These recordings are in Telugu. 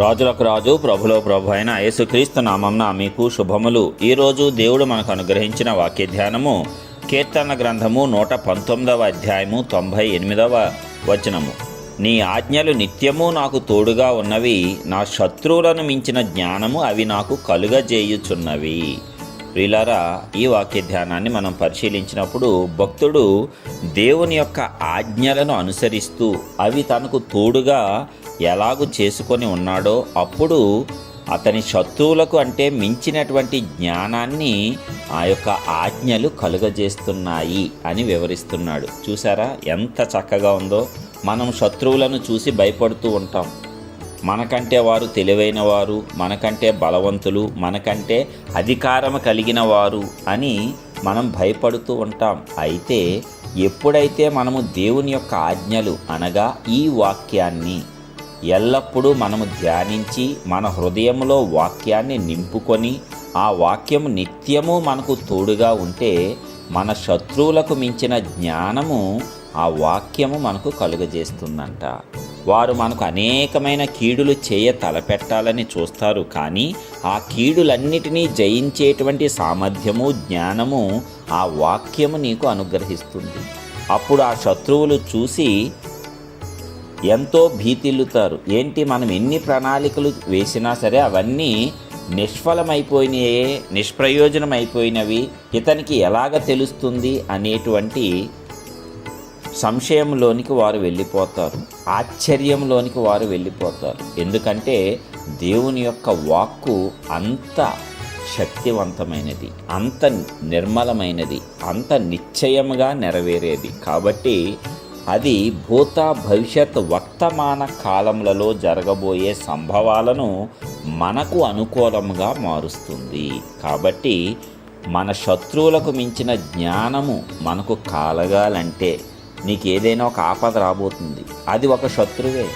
రాజులకు రాజు ప్రభులో ప్రభు అయిన యేసుక్రీస్తు నామంన మీకు శుభములు. ఈరోజు దేవుడు మనకు అనుగ్రహించిన వాక్య ధ్యానము కీర్తన గ్రంథము నూట పంతొమ్మిదవ అధ్యాయము తొంభై ఎనిమిదవ వచనము. నీ ఆజ్ఞలు నిత్యము నాకు తోడుగా ఉన్నవి నా శత్రువులను మించిన జ్ఞానము అవి నాకు కలుగజేయుచున్నవి. ప్రియులారా ఈ వాక్య ధ్యానాన్ని మనం పరిశీలించినప్పుడు భక్తుడు దేవుని యొక్క ఆజ్ఞలను అనుసరిస్తూ అవి తనకు తోడుగా ఎలాగు చేసుకొని ఉన్నాడో అప్పుడు అతని శత్రువులకు అంటే మించినటువంటి జ్ఞానాన్ని ఆ యొక్క ఆజ్ఞలు కలుగజేస్తున్నాయి అని వివరిస్తున్నాడు. చూసారా ఎంత చక్కగా ఉందో. మనం శత్రువులను చూసి భయపడుతూ ఉంటాం. మనకంటే వారు తెలివైన వారు మనకంటే బలవంతులు మనకంటే అధికారం కలిగిన వారు అని మనం భయపడుతూ ఉంటాం. అయితే ఎప్పుడైతే మనము దేవుని యొక్క ఆజ్ఞలు అనగా ఈ వాక్యాన్ని ఎల్లప్పుడూ మనము ధ్యానించి మన హృదయంలో వాక్యాన్ని నింపుకొని ఆ వాక్యం నిత్యము మనకు తోడుగా ఉంటే మన శత్రువులకు మించిన జ్ఞానము ఆ వాక్యము మనకు కలుగజేస్తుందంట. వారు మనకు అనేకమైన కీడులు చేయ తలపెట్టాలని చూస్తారు కానీ ఆ కీడులన్నిటినీ జయించేటువంటి సామర్థ్యము జ్ఞానము ఆ వాక్యము నీకు అనుగ్రహిస్తుంది. అప్పుడు ఆ శత్రువులు చూసి ఎంతో భీతిల్లుతారు. ఏంటి మనం ఎన్ని ప్రణాళికలు వేసినా సరే అవన్నీ నిష్ఫలమైపోయినాయే నిష్ప్రయోజనమైపోయినవి. ఇతనికి ఎలాగ తెలుస్తుంది అనేటువంటి సంశయంలోనికి వారు వెళ్ళిపోతారు. ఆశ్చర్యంలోనికి వారు వెళ్ళిపోతారు. ఎందుకంటే దేవుని యొక్క వాక్కు అంత శక్తివంతమైనది అంత నిర్మలమైనది అంత నిశ్చయముగా నెరవేరేది. కాబట్టి అది భూత భవిష్యత్ వర్తమాన కాలములలో జరగబోయే సంభవాలను మనకు అనుకూలంగా మారుస్తుంది. కాబట్టి మన శత్రువులకు మించిన జ్ఞానము మనకు కాలగాలంటే నీకు ఏదైనా ఒక ఆపద రాబోతుంది. అది ఒక శత్రువే.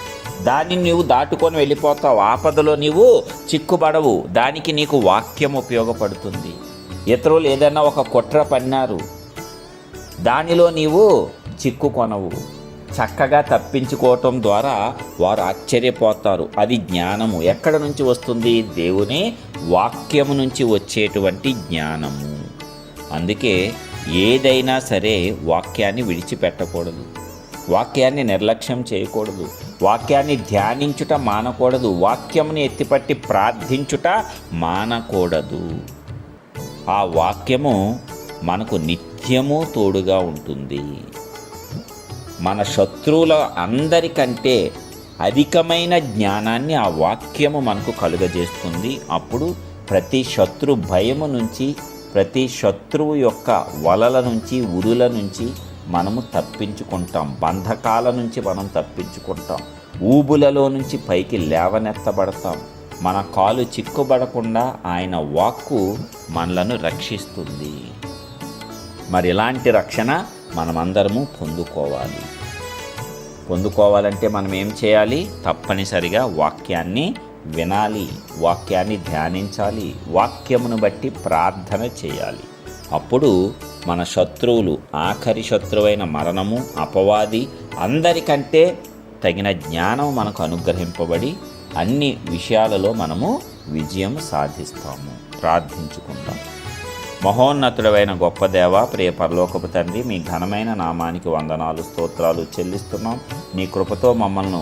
దాన్ని నీవు దాటుకొని వెళ్ళిపోతావు. ఆపదలో నీవు చిక్కుబడవు. దానికి నీకు వాక్యం ఉపయోగపడుతుంది. ఇతరులు ఏదైనా ఒక కుట్ర పన్నారు దానిలో నీవు చిక్కుకొనవు. చక్కగా తప్పించుకోవటం ద్వారా వారు ఆశ్చర్యపోతారు. అది జ్ఞానము. ఎక్కడ నుంచి వస్తుంది? దేవుని వాక్యము నుంచి వచ్చేటువంటి జ్ఞానము. అందుకే ఏదైనా సరే వాక్యాన్ని విడిచిపెట్టకూడదు. వాక్యాన్ని నిర్లక్ష్యం చేయకూడదు. వాక్యాన్ని ధ్యానించుట మానకూడదు. వాక్యముని ఎత్తిపట్టి ప్రార్థించుట మానకూడదు. ఆ వాక్యము మనకు నిత్యము తోడుగా ఉంటుంది. మన శత్రువుల అందరికంటే అధికమైన జ్ఞానాన్ని ఆ వాక్యము మనకు కలుగజేస్తుంది. అప్పుడు ప్రతి శత్రు భయము నుంచి ప్రతి శత్రువు యొక్క వలల నుంచి ఉరుల నుంచి మనము తప్పించుకుంటాం. బంధకాల నుంచి మనం తప్పించుకుంటాం. ఊబులలో నుంచి పైకి లేవనెత్తబడతాం. మన కాలు చిక్కుబడకుండా ఆయన వాక్కు మనలను రక్షిస్తుంది. మరి ఇలాంటి రక్షణ మనమందరము పొందుకోవాలి. పొందుకోవాలంటే మనం ఏం చేయాలి? తప్పనిసరిగా వాక్యాన్ని వినాలి వాక్యాన్ని ధ్యానించాలి వాక్యమును బట్టి ప్రార్థన చేయాలి. అప్పుడు మన శత్రువులు ఆఖరి శత్రువైన మరణము అపవాది అందరికంటే తగిన జ్ఞానం మనకు అనుగ్రహింపబడి అన్ని విషయాలలో మనము విజయం సాధిస్తాము. ప్రార్థించుకుందాం. మహోన్నతుడైన గొప్ప దేవ ప్రియ పరలోకపు తండ్రి మీ ఘనమైన నామానికి వందనాలు స్తోత్రాలు చెల్లిస్తున్నాం. నీ కృపతో మమ్మల్ని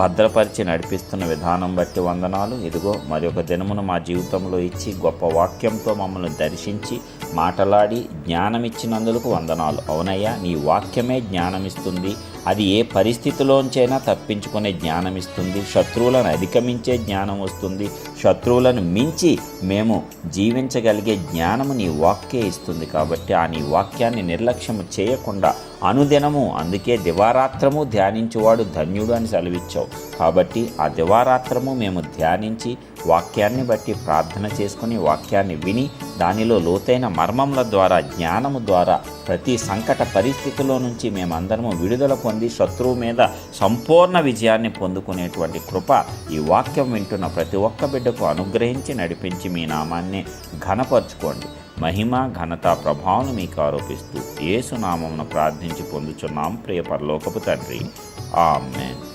భద్రపరిచి నడిపిస్తున్న విధానం బట్టి వందనాలు. ఇదిగో మరి ఒక దినమును మా జీవితంలో ఇచ్చి గొప్ప వాక్యంతో మమ్మల్ని దర్శించి మాటలాడి జ్ఞానమిచ్చినందుకు వందనాలు. అవునయ్యా నీ వాక్యమే జ్ఞానమిస్తుంది. అది ఏ పరిస్థితిలోంచైనా తప్పించుకునే జ్ఞానం ఇస్తుంది శత్రువులను అధిగమించే జ్ఞానం వస్తుంది. శత్రువులను మించి మేము జీవించగలిగే జ్ఞానము నీ వాక్యే ఇస్తుంది కాబట్టి ఆ నీ వాక్యాన్ని నిర్లక్ష్యము చేయకుండా అనుదినము. అందుకే దివారాత్రము ధ్యానించువాడు ధన్యుడు అని సెలవిచ్చావు. కాబట్టి ఆ దివారాత్రము మేము ధ్యానించి వాక్యాన్ని బట్టి ప్రార్థన చేసుకుని వాక్యాన్ని విని దానిలో లోతైన మర్మముల ద్వారా జ్ఞానము ద్వారా ప్రతి సంకట పరిస్థితిలో నుంచి మేమందరము విడుదల పొంది శత్రువు మీద సంపూర్ణ విజయాన్ని పొందుకునేటువంటి కృప ఈ వాక్యం వింటున్న ప్రతి ఒక్క బిడ్డకు అనుగ్రహించి నడిపించి మీ నామాన్ని ఘనపరచుకోండి. మహిమ ఘనత ప్రభావం మీకు ఆరోపిస్తూ ఏసునామమును ప్రార్థించి పొందుచున్నాం ప్రియ పరలోకపు తండ్రి. ఆమెన్.